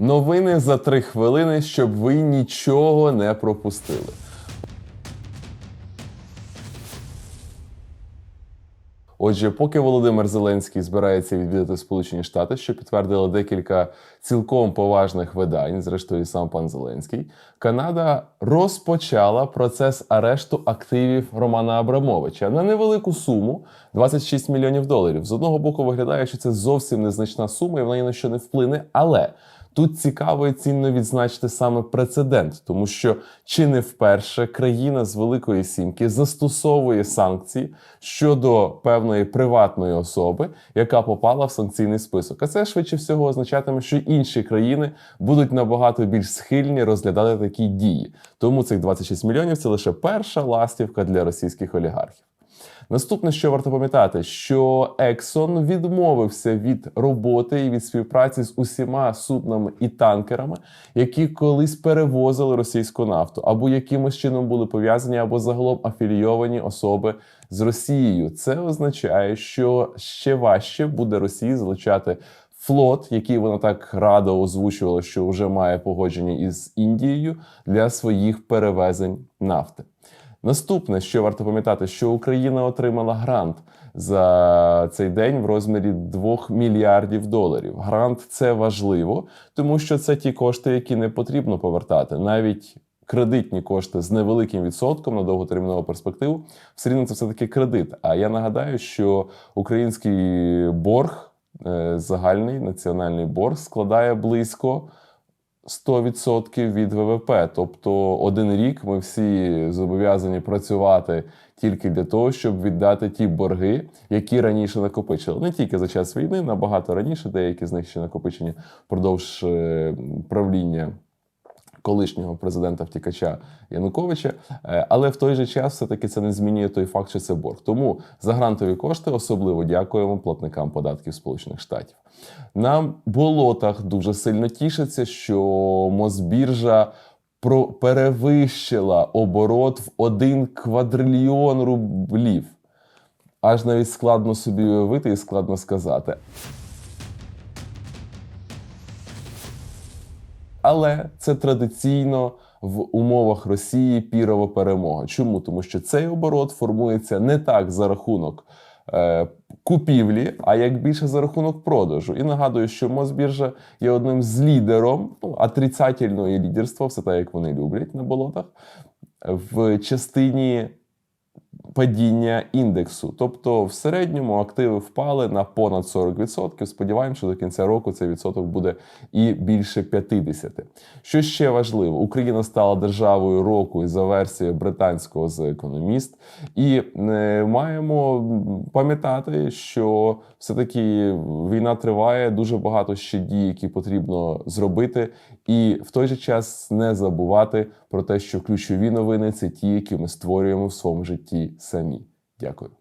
Новини за три хвилини, щоб ви нічого не пропустили. Отже, поки Володимир Зеленський збирається відвідати Сполучені Штати, що підтвердили декілька цілком поважних видань, зрештою сам пан Зеленський, Канада розпочала процес арешту активів Романа Абрамовича на невелику суму 26 мільйонів доларів. З одного боку виглядає, що це зовсім незначна сума, і вона ні на що не вплине, але. Тут цікаво і цінно відзначити саме прецедент, тому що чи не вперше країна з Великої Сімки застосовує санкції щодо певної приватної особи, яка попала в санкційний список. А це швидше всього означатиме, що інші країни будуть набагато більш схильні розглядати такі дії. Тому цих 26 мільйонів це лише перша ластівка для російських олігархів. Наступне, що варто пам'ятати, що Ексон відмовився від роботи і від співпраці з усіма суднами і танкерами, які колись перевозили російську нафту, або якимось чином були пов'язані, або загалом афілійовані особи з Росією. Це означає, що ще важче буде Росії залучати. Флот, який вона так радо озвучувала, що вже має погодження із Індією для своїх перевезень нафти. Наступне, що варто пам'ятати, що Україна отримала грант за цей день в розмірі 2 мільярдів доларів. Грант це важливо, тому що це ті кошти, які не потрібно повертати, навіть. Кредитні кошти з невеликим відсотком на довготермінову перспективу, все рівно це все таки кредит. А я нагадаю, що український борг, е, загальний національний борг, складає близько 100% від ВВП. Тобто один рік ми всі зобов'язані працювати тільки для того, щоб віддати ті борги, які раніше накопичили. Не тільки за час війни, набагато раніше, деякі з них ще накопичені впродовж е, правління. Колишнього президента втікача Януковича, Е, але в той же час все-таки це не змінює той факт, що це борг. Тому за грантові кошти особливо дякуємо платникам податків Сполучених Штатів. На болотах дуже сильно тішиться, що Мосбіржа перевищила оборот в 1 квадрильйон рублів. Аж навіть складно собі уявити і складно сказати. Але це традиційно в умовах Росії пірова перемога. Чому? Тому що цей оборот формується не так за рахунок е, купівлі, а як більше за рахунок продажу. І нагадую, що Мосбіржа є одним з лідером ну, отрицательного лідерства, все так, як вони люблять на болотах, в частині падіння індексу. Тобто, в середньому активи впали на понад 40%. Сподіваємося, що до кінця року цей відсоток буде і більше 50%. Що ще важливо, Україна стала державою року за версією британського з економіст, і е, маємо пам'ятати, що все-таки війна триває, дуже багато ще дій, які потрібно зробити, і в той же час не забувати про те, що ключові новини це ті, які ми створюємо в своєму житті самі. Дякую.